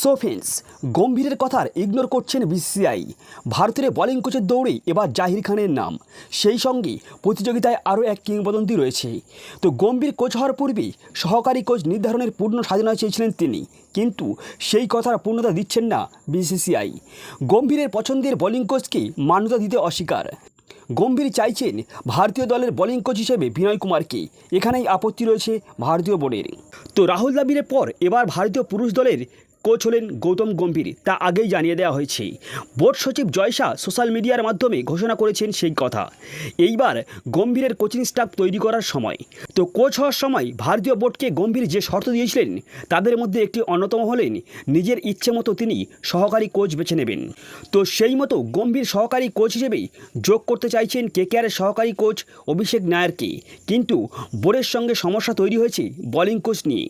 So friends গম্ভীরের কথার ignore করছেন BCCI. ভারতের বোলিং কোচের দৌড়ে এবার জাহির খানের নাম। সেই সঙ্গে প্রতিযোগিতায় আরও এক কিংবদন্তি রয়েছে। তো গম্ভীর কোচ হওয়ার পূর্বেই সহকারী কোচ নির্ধারণের পূর্ণ স্বাধীনতা চেয়েছিলেন তিনি। কিন্তু সেই কথার পূর্ণতা দিচ্ছেন না বিসিসিআই। গম্ভীরের পছন্দের বোলিং কোচকে মান্যতা দিতে অস্বীকার। গম্ভীর চাইছেন ভারতীয় দলের বোলিং কোচ হিসেবে বিনয় কুমারকে। এখানেই আপত্তি রয়েছে ভারতীয় বোর্ডের। তো রাহুল দ্রাবিড়ের পর এবার ভারতীয় পুরুষ দলের কোচ হলেন গৌতম গম্ভীর, তা আগেই জানিয়ে দেওয়া হয়েছে। বোর্ড সচিব জয় শাহ সোশ্যাল মিডিয়ার মাধ্যমে ঘোষণা করেছেন সেই কথা। এইবার গম্ভীরের কোচিং স্টাফ তৈরি করার সময়। তো কোচ হওয়ার সময় ভারতীয় বোর্ডকে গম্ভীর যে শর্ত দিয়েছিলেন, তাদের মধ্যে একটি অন্যতম হলেন নিজের ইচ্ছে মতো তিনি সহকারী কোচ বেছে নেবেন। তো সেই মতো গম্ভীর সহকারী কোচ হিসেবেই যোগ করতে চাইছেন কেকেআরের সহকারী কোচ অভিষেক নায়ারকে। কিন্তু বোর্ডের সঙ্গে সমস্যা তৈরি হয়েছে বোলিং কোচ নিয়ে।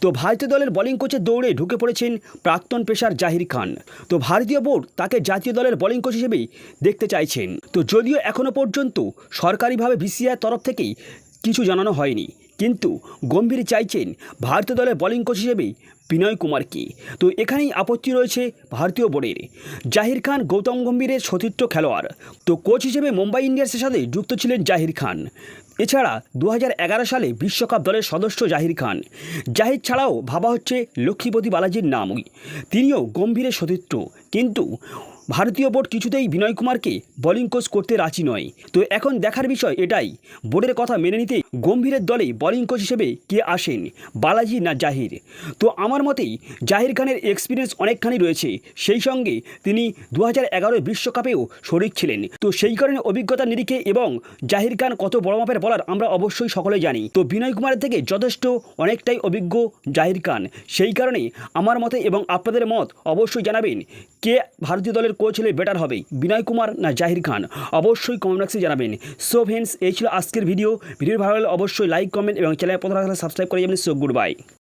তো ভারতীয় দলের বোলিং কোচের দৌড়ে ঢুকে পড়েছেন প্রাক্তন পেশার জাহির খান। তো ভারতীয় বোর্ড তাকে জাতীয় দলের বোলিং কোচ হিসেবেই দেখতে চাইছেন। তো যদিও এখনও পর্যন্ত সরকারিভাবে বিসিআর তরফ থেকেই কিছু জানানো হয়নি, কিন্তু গম্ভীর চাইছেন ভারতীয় দলের বোলিং কোচ হিসেবেই বিনয় কুমারকে। তো এখানেই আপত্তি রয়েছে ভারতীয় বোর্ডের। জাহির খান গৌতম গম্ভীরের সতীর্থ খেলোয়াড়। তো কোচ হিসেবে মুম্বাই ইন্ডিয়ান্সের সাথে যুক্ত ছিলেন জাহির খান। এছাড়া দু হাজার এগারো সালে বিশ্বকাপ দলের সদস্য জাহির খান। জাহির ছাড়াও ভাবা হচ্ছে লক্ষ্মীপতি বালাজির নামই তিনিও গম্ভীরের সতীর্থ। কিন্তু ভারতীয় বোর্ড কিছুতেই বিনয় কুমারকে বোলিং কোচ করতে রাজি নয়। তো এখন দেখার বিষয় এটাই। বোর্ডের কথা মেনে নিতে গম্ভীরের দলে বোলিং কোচ হিসেবে কে আসেন? বালাজি না জাহির? তো আমার মতেই জাহির খানের এক্সপিরিয়েন্স অনেকখানি রয়েছে। সেই সঙ্গে তিনি দু হাজার বিশ্বকাপেও শরিক ছিলেন। তো সেই কারণে অভিজ্ঞতা নিরিখে এবং জাহির খান কত বড় মাপের বলার আমরা অবশ্যই সকলে জানি। তো বিনয় কুমারের থেকে যথেষ্ট অনেকটাই অভিজ্ঞ জাহির খান। সেই কারণে আমার মতে এবং আপনাদের মত অবশ্যই জানাবেন কে ভারতীয় দলের কোচ হলে বেটার হবে। বিনয় কুমার না জাহির খান? অবশ্যই কমেন্ট বক্সে জানাবেন। সো ফ্রেন্ডস এই ছিল আজকের ভিডিও ভিডিও ভালো অবশ্যই লাইক কমেন্ট এবং চ্যানেল প্রথম সাবস্ক্রাইব করে যাবেন সো গুড বাই